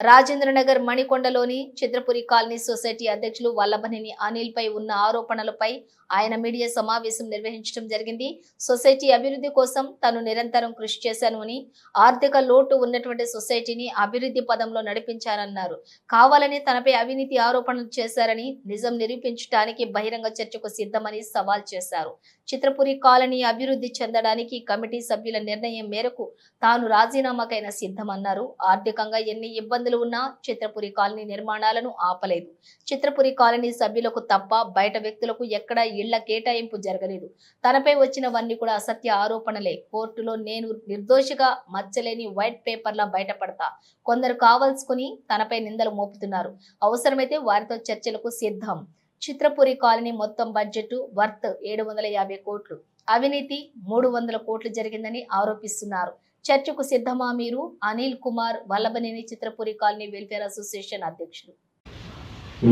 రాజేంద్రనగర్ మణికొండలోని Chitrapuri colony society అధ్యక్షులు వల్లభనేని అనిల్ పై ఉన్న ఆరోపణలపై ఆయన మీడియా సమావేశం నిర్వహించడం జరిగింది. సొసైటీ అభివృద్ధి కోసం తాను నిరంతరం కృషి చేశాను అని ఆర్థిక లోటు ఉన్నటువంటి సొసైటీని అభివృద్ధి పదంలో నడిపించారన్నారు కావాలని తనపై అవినీతి ఆరోపణలు చేశారని నిజం నిరూపించడానికి బహిరంగ చర్చకు సిద్ధమని సవాల్ చేశారు. చిత్రపురి కాలనీ అభివృద్ధి చెందడానికి కమిటీ సభ్యుల నిర్ణయం మేరకు తాను రాజీనామాకైనా సిద్ధమన్నారు. ఆర్థికంగా ఎన్ని ఇబ్బందులు ఉన్నా చిత్రపురి కాలనీ నిర్మాణాలను ఆపలేదు. చిత్రపురి కాలనీ సభ్యులకు తప్ప బయట వ్యక్తులకు ఎక్కడా ఇళ్ళ కేటాయింపు జరగలేదు. తనపై వచ్చినవన్నీ కూడా అసత్య ఆరోపణలే. కోర్టులో నేను నిర్దోషిగా మచ్చలేని వైట్ పేపర్లా బయటపడతా. కొందరు కావాల్సుకుని తనపై నిందలు మోపుతున్నారు. అవసరమైతే వారితో చర్చలకు సిద్ధం. చిత్రపురి కాలనీ మొత్తం బడ్జెట్ వర్త్ ఏడు వందల యాభై కోట్లు. అవినీతి మూడు వందల కోట్లు జరిగిందని ఆరోపిస్తున్నారు. చర్చకు సిద్ధమా మీరు? Anil Kumar Vallabhaneni Chitrapuri colony welfare association అధ్యక్షులు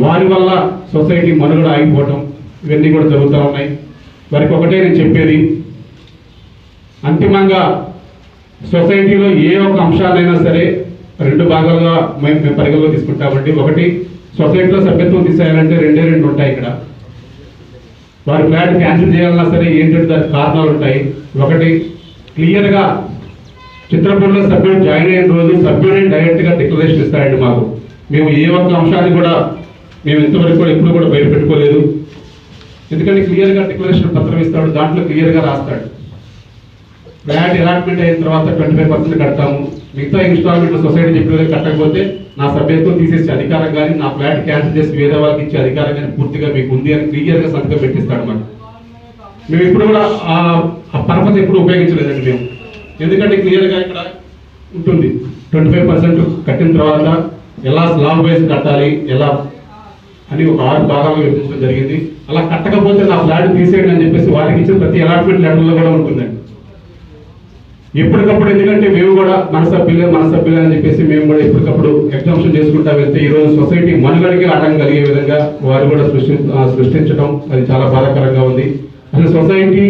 వారి వల్ల సొసైటీ మనుగడ ఆగిపోవటం ఇవన్నీ కూడా జరుగుతూ ఉన్నాయి. వారికి ఒకటే నేను చెప్పేది. అంతిమంగా సొసైటీలో ఏ ఒక్క అంశాలైనా సరే రెండు భాగాలుగా మేము మేము పరిగణలో తీసుకుంటామండి ఒకటి సొసైటీలో సభ్యత్వం తీసేయాలంటే రెండే రెండు ఉంటాయి ఇక్కడ. వారి ఫ్లాట్ క్యాన్సిల్ చేయాలన్నా సరే ఏంటంటే దానికి కారణాలు ఉంటాయి. ఒకటి క్లియర్గా చిత్రపూర్లో సభ్యుడు జాయిన్ అయిన రోజు సభ్యుడిని డైరెక్ట్గా డిక్లరేషన్ ఇస్తారండి మాకు. మేము ఏ ఒక్క అంశాన్ని కూడా మేము ఇంతవరకు కూడా ఎప్పుడు కూడా బయట పెట్టుకోలేదు ఎందుకంటే క్లియర్గా డిక్లరేషన్ పత్రం ఇస్తాడు దాంట్లో క్లియర్గా రాస్తాడు. ఫ్లాట్ అలాట్మెంట్ అయిన తర్వాత ట్వంటీ ఫైవ్ పర్సెంట్ కడతాము. మిగతా ఇన్స్టాల్మెంట్ సొసైటీ చెప్పిన కట్టకపోతే నా సభ్యత్వం తీసేసే అధికారం కానీ నా ఫ్లాట్ క్యాన్సిల్ చేసి వేరే వాళ్ళకి ఇచ్చే అధికారం కానీ పూర్తిగా మీకు ఉంది అని క్లియర్గా సంతకం పెట్టిస్తాడు అన్నమాట. మేము ఇప్పుడు కూడా ఆ ఆ పరపతి ఎప్పుడు ఉపయోగించలేదండి మేము. ఎందుకంటే క్లియర్గా ఇక్కడ ఉంటుంది. ట్వంటీ ఫైవ్ పర్సెంట్ కట్టిన తర్వాత ఎలా స్లాబ్ వైజ్ కట్టాలి ఎలా అని ఒక ఆరు భాగాలు విభజించడం జరిగింది. అలా కట్టకపోతే నా ఫ్లాట్ తీసేయండి అని చెప్పేసి వారికి ఇచ్చిన ప్రతి అలాట్మెంట్ లెటర్లో కూడా ఉంటుందండి. ఎప్పటికప్పుడు ఎందుకంటే మేము కూడా మన సభ్యులే మన సభ్యులే అని చెప్పేసి మేము కూడా ఎప్పటికప్పుడు ఎగ్జామ్షన్ చేసుకుంటా వెళ్తే ఈరోజు సొసైటీ మనుగడికి ఆటంకం కలిగే విధంగా వారు కూడా సృష్టి సృష్టించడం అది చాలా బాధాకరంగా ఉంది. అసలు సొసైటీ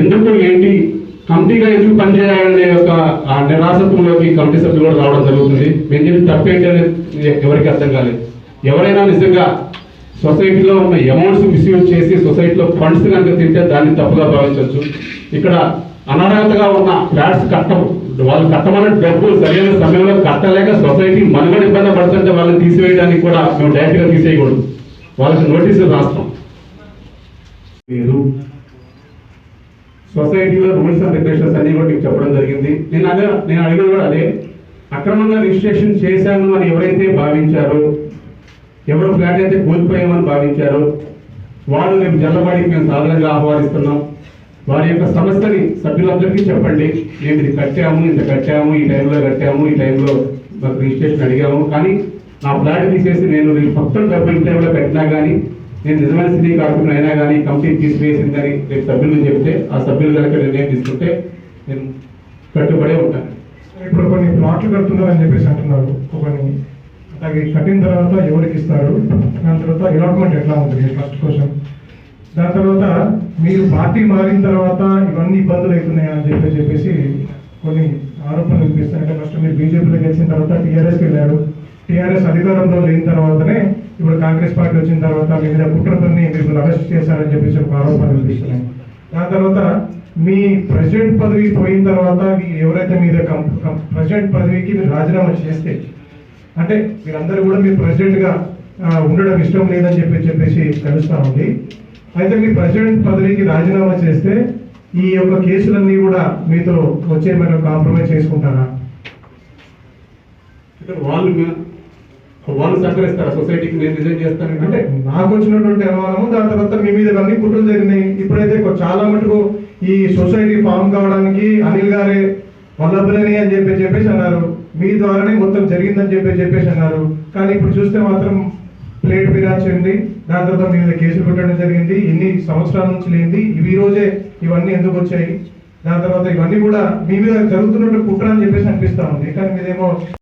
ఎందుకు ఏంటి? కమిటీగా ఎందుకు పనిచేయాలనే యొక్క ఆ నిరాశత్వంలోకి కమిటీ సభ్యులు కూడా రావడం జరుగుతుంది. మేము చెప్పి తప్పేంటి అనేది ఎవరికి అర్థం కాలేదు. ఎవరైనా నిజంగా సొసైటీలో ఉన్న అమౌంట్స్ మిస్యూజ్ చేసి సొసైటీలో ఫండ్స్ కనుక తింటే దాన్ని తప్పుగా భావించవచ్చు. ఇక్కడ అనర్హతగా ఉన్న ఫ్లాట్స్ కట్ట వాళ్ళు కట్టమన్న డబ్బు సరైన సమయంలో కట్టలేక సొసైటీ మనుగడ ఇబ్బంది పడుతుంటే వాళ్ళని తీసివేయడానికి కూడా మేము డైరెక్ట్గా తీసేయకూడదు. వాళ్ళకి నోటీసులు రాస్తాం. లేదు. సొసైటీలో రూల్స్ అండ్ రెగ్యులేషన్స్ అన్ని కూడా మీకు చెప్పడం జరిగింది. నేను అదే నేను అడిగిన కూడా అదే. అక్రమంగా రిజిస్ట్రేషన్ చేశాను అని ఎవరైతే భావించారో ఎవరు ఫ్లాట్ అయితే కోల్పోయామని భావించారో వాళ్ళు రేపు జల్లబడికి మేము సాధారణంగా ఆహ్వానిస్తున్నాం. వారి యొక్క సమస్యని సభ్యులందరికీ చెప్పండి. మేము ఇది కట్టాము ఇంత కట్టాము ఈ టైంలో కట్టాము ఈ టైంలో మాకు రిజిస్ట్రేషన్ అడిగాము. కానీ నా ఫ్లాట్ తీసేసి నేను రేపు మొత్తం డబ్బులు టైంలో కట్టినా కానీ నేను నిజమైన సిటీ కార్పొరేషన్ అయినా కానీ కంప్లీట్ తీసివేసిందని రేపు సభ్యులు చెప్తే ఆ సభ్యులు కనుక నిర్ణయం తీసుకుంటే నేను కట్టుబడే ఉంటాను. ఇప్పుడు కొన్ని ప్లాట్లు కడుతున్నారని చెప్పేసి అంటున్నారు. కొన్ని అవి కట్టిన తర్వాత ఎవరికి ఇస్తారు దాని తర్వాత అలాట్మెంట్ ఎట్లా ఉంటుంది? ఫస్ట్ క్వశ్చన్ దాని తర్వాత మీరు పార్టీ మారిన తర్వాత ఇవన్నీ ఇబ్బందులు అవుతున్నాయా అని చెప్పి చెప్పేసి కొన్ని ఆరోపణలు వినిపిస్తాయి. అంటే ఫస్ట్ మీరు బీజేపీలో గెలిచిన తర్వాత టీఆర్ఎస్కి వెళ్ళారు. టీఆర్ఎస్ అధికారంలో లేని తర్వాతనే ఇప్పుడు కాంగ్రెస్ పార్టీ వచ్చిన తర్వాత మీ మీద కుట్ర మీరు అరెస్ట్ చేశారని చెప్పేసి ఒక ఆరోపణలు వినిపిస్తున్నాయి. దాని తర్వాత మీ ప్రెసిడెంట్ పదవి పోయిన తర్వాత మీ ఎవరైతే మీద ప్రెసిడెంట్ పదవికి రాజీనామా చేస్తే అంటే మీరందరూ కూడా మీరు ప్రెసిడెంట్గా ఆ, ఉండడం ఇష్టం లేదని చెప్పి చెప్పేసి తెలుస్తా ఉంది. అయితే మీ ప్రెసిడెంట్ పదవికి రాజీనామా చేస్తే ఈ యొక్క కేసులన్నీ కూడా మీతో వచ్చే మనం కాంప్రమైజ్ చేసుకుంటారా? వాళ్ళు మీ- వాళ్ళు సహకరిస్తారు? సొసైటీకి నేను రిజైన్ చేస్తానంటే అంటే నాకు వచ్చినటువంటి అనుమానము దాని తర్వాత మీ మీద అన్ని కుట్రలు జరిగినాయి. ఇప్పుడైతే చాలా మటుకు ఈ సొసైటీ ఫామ్ కావడానికి అనిల్ గారే వల్లభనేని అని చెప్పి చెప్పేసి అన్నారు. మీ ద్వారానే మొత్తం జరిగిందని చెప్పి చెప్పేసి అన్నారు. కానీ ఇప్పుడు చూస్తే మాత్రం ప్లేట్ విరాచండి దాని తర్వాత మీ మీద కేసులు పెట్టడం జరిగింది. ఎన్ని సంవత్సరాల నుంచి లేనిది. ఇవి రోజే ఇవన్నీ ఎందుకు వచ్చాయి? దాని తర్వాత ఇవన్నీ కూడా మీ మీద జరుగుతున్నట్టు కుట్ర అని చెప్పేసి అనిపిస్తా ఉంది. కానీ మీదేమో